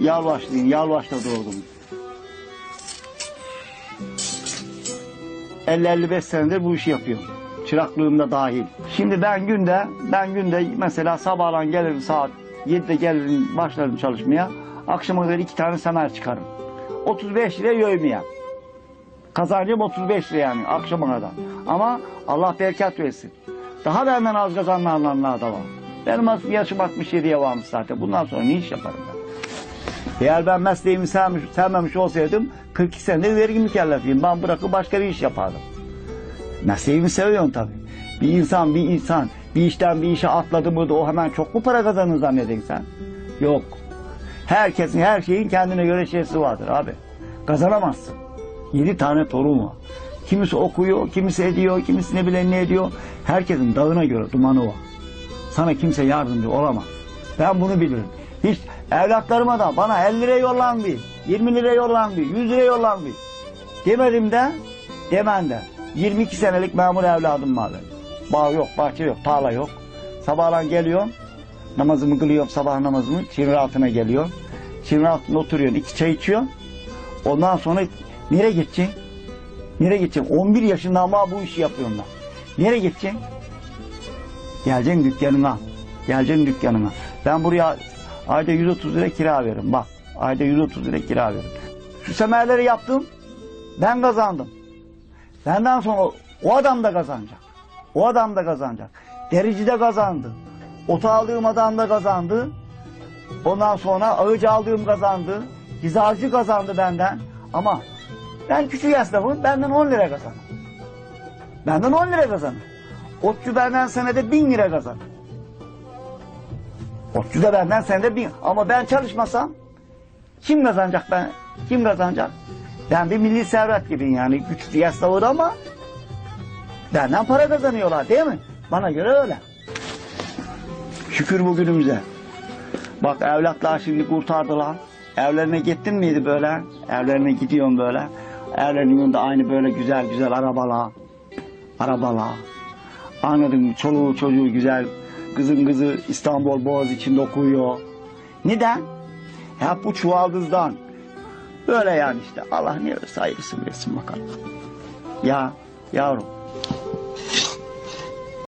Yalvaçlıyım, Yalvaç'ta doğdum. 50-55 senedir bu işi yapıyorum. Çıraklığımda dahil. Şimdi ben günde, ben günde mesela sabahlan gelirim saat 7'de gelirim başlarım çalışmaya. Akşama kadar iki tane semer çıkarım. 35 lira yövmeye. Kazancım 35 lira yani akşama kadar. Ama Allah bereket versin. Daha benden az kazananlar da var. Benim yaşım 67'ye varmış zaten. Bundan sonra ne iş yaparım ben? Eğer ben mesleğimi sevmiş, sevmemiş olsaydım 42 senedir vergi mükellefiyim. Ben bırakıp başka bir iş yapardım. Mesleğimi seviyorum tabii. Bir insan bir insan bir işten bir işe atladı mı da o hemen çok mu para kazanır zannedin sen? Yok. Herkesin her şeyin kendine göre şeysi vardır abi. Kazanamazsın. Yedi tane torun var. Kimisi okuyor, kimisi ediyor, kimisi ne bilen ne ediyor. Herkesin dağına göre dumanı var. Sana kimse yardımcı olamaz. Ben bunu bilirim. Hiç evlatlarıma da bana 50 lira yollan bir, 20 lira yollan bir, 100 lira yollan bir. Demedim de, demen de. 22 senelik memur evladım var benim. Bağ yok, bahçe yok, tarla yok. Sabahlan geliyorum, namazımı kılıyorum, sabah namazımı, çimir altına geliyorum. Çimir altında oturuyorsun, iki çay içiyorsun. Ondan sonra nereye gideceksin? Nereye gideceksin? 11 yaşında ama bu işi yapıyorum ben. Nereye gideceksin? Geleceksin dükkanına. Geleceksin dükkanına. Ben buraya ayda 130 lira kira veririm. Bak ayda 130 lira kira veririm. Şu semerleri yaptım. Ben kazandım. Benden sonra o adam da kazanacak. O adam da kazanacak. Derici de kazandı. Otu aldığım adam da kazandı. Ondan sonra ağıcı aldığım kazandı. Hizarcı kazandı benden. Ama ben küçük esnafım benden 10 lira kazandım. Benden 10 lira kazanır. Otçu benden senede 1000 lira kazanır. Otçu da benden senede 1000. Ama ben çalışmasam kim kazanacak ben? Kim kazanacak? Ben bir milli servet gibiyim yani. Küçük esnafı da ama benden para kazanıyorlar değil mi? Bana göre öyle. Şükür bugünümüze. Bak evlatlar şimdi kurtardılar. Evlerine gittin miydi böyle? Evlerine gidiyorum böyle. Evlerinin önünde aynı böyle güzel güzel arabalar. Arabalar. Anladın mı? Çoluğu çocuğu güzel. Kızın kızı İstanbul Boğaz içinde okuyor. Neden? Hep bu çuvaldızdan. Böyle yani işte. Allah ne verirse hayırlısını versin bakalım. Ya yavrum.